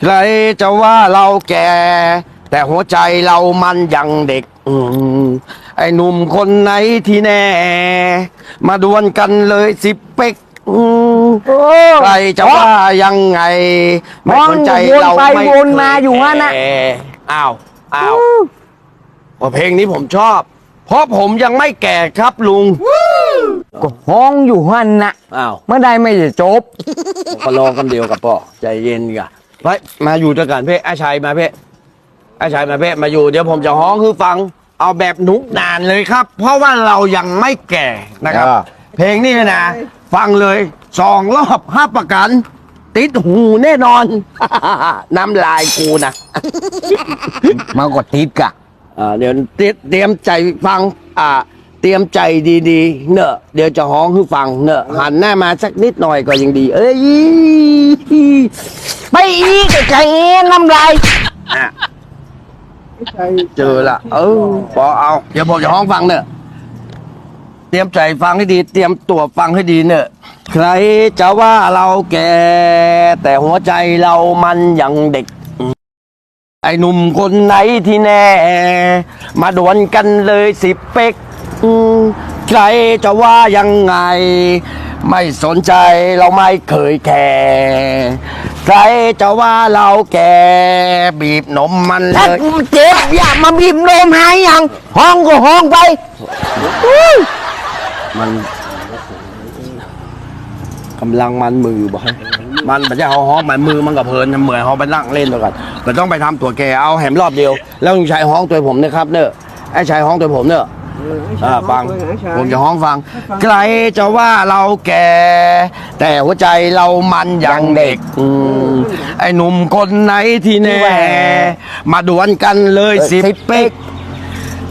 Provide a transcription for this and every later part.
ใครจะว่าเราแก่ แต่หัวใจเรามันยังเด็กอืมไอ้หนุ่มคนไหนที่แน่ มาดวลกันเลยสิเป็กอืมโอ้ใครจะว่ายังไง ไม่สนใจเราวนไปไม่วนมาอยู่งั้นน่ะแคร์อ้าวอ้าวว่าเพลงนี้ผมชอบ เพราะผมยังไม่แก่ครับลุงก็ห้องอยู่หันน่ะอ้าวเมื่อใดไม่จะจบก็รอกันเดียวกับพ่อใจเย็นก่ะ ไปมาอยู่ด้วยกันเพ่อาชัยมาเพ่อาชัยมาเพ่มาอยู่เดี๋ยวผมจะฮ้องคือฟัง เอาแบบหนุกนานเลยครับ เพราะว่าเรายังไม่แก่นะครับ อ่า เพลงนี้นะ ฟังเลยสองรอบห้าประกัน ติดหูแน่นอน น้ำลายกูนะมากดติดกะ อ่าเดี๋ยวเตรียเตรียมใจฟังอ่า เตรียมใจดีๆ เนอะเดี๋ยวจะฮ้องคือฟังเนอะหันหน้ามาสักนิดหน่อยก็ยังดี เอ้ยไปอีกไก่น้ำลายอะเจอละเออพอเอา เดี๋ยวผมจะฮ้องฟังเนอะเตรียมใจฟังให้ดี เตรียมตัวฟังให้ดีเนอะใครจะว่าเราแก่ แต่หัวใจเรามันยังเด็ก ไอ้หนุ่มคนไหนที่แน่ มาดวลกันเลยสิเป็กอืม ใครจะว่ายังไง ไม่สนใจเราไม่เคยแคร์ใครจะว่าเราแก่บีบนมมันเลถ้ายกูเจ็บอย่ามาบีบนมหายยังห้องก็ห้องไปอุ้ยมันกำลังมันมือบ่ให้มันไม่ใช่เขาฮ้องมันมือมันกับเพลินเหมือนเขาไปนั่งเล่นตัวกันก็ต้องไปทำตัวแกเอาแหมรอบเดียว แล้วลุงชายฮ้องตัวผมนะครับเนอะไอ้ชายฮ้องตัวผมเนอะ อ่าฟังผมจะฮ้องฟัง ใครจะว่าเราแก่ แต่หัวใจเรามันยังเด็กอืมไอ้หนุ่มคนไหนที่แน่ มาดวลกันเลยสิบเป๊ก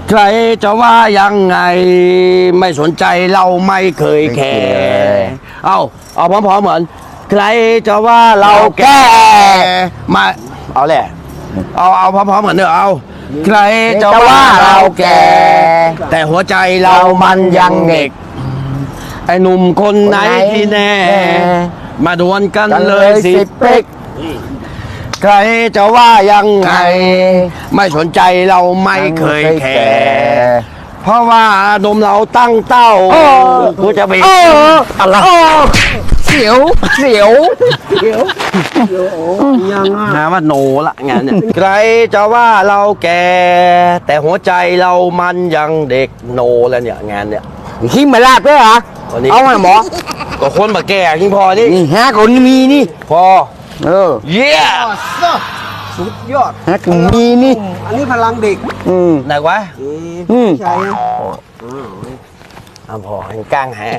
ใครจะว่ายังไง ไม่สนใจเราไม่เคยแคร์เอาเอาพร้อมๆเหมือน ใครจะว่าเราแก่มาเอาแหละ เอาเอาพร้อมๆเหมือนเด้อเอา ใครจะว่าเราแก่ แต่หัวใจเรามันยังเด็ก ไอ้หนุ่มคนไหนที่แน่ มาดวลกันเลยสิเป๊กใครจะว่ายังไง ไม่สนใจเราไม่เคยแคร์เพราะว่านมเราตั้งเต้ากูจะไปโอ้อะไร โอ้เสียวเสียวหาว่าโนละงานเนี่ยใครจะว่าเราแก่ แต่หัวใจเรามันยังเด็กโนแล้วเนี่ยงานเนี่ยขี้มาลาบด้วยเหรอวันนี้เอามาหมอก็คนมาแก่ยิ่งพอนี่นี่ฮะคนมีนี่ พอเออเยี่ยสุดยอดฮะคนมีนี่ อันนี้พลังเด็ก อืมไหนวะอืมใช่นะอะพอเห็นกลางแหะ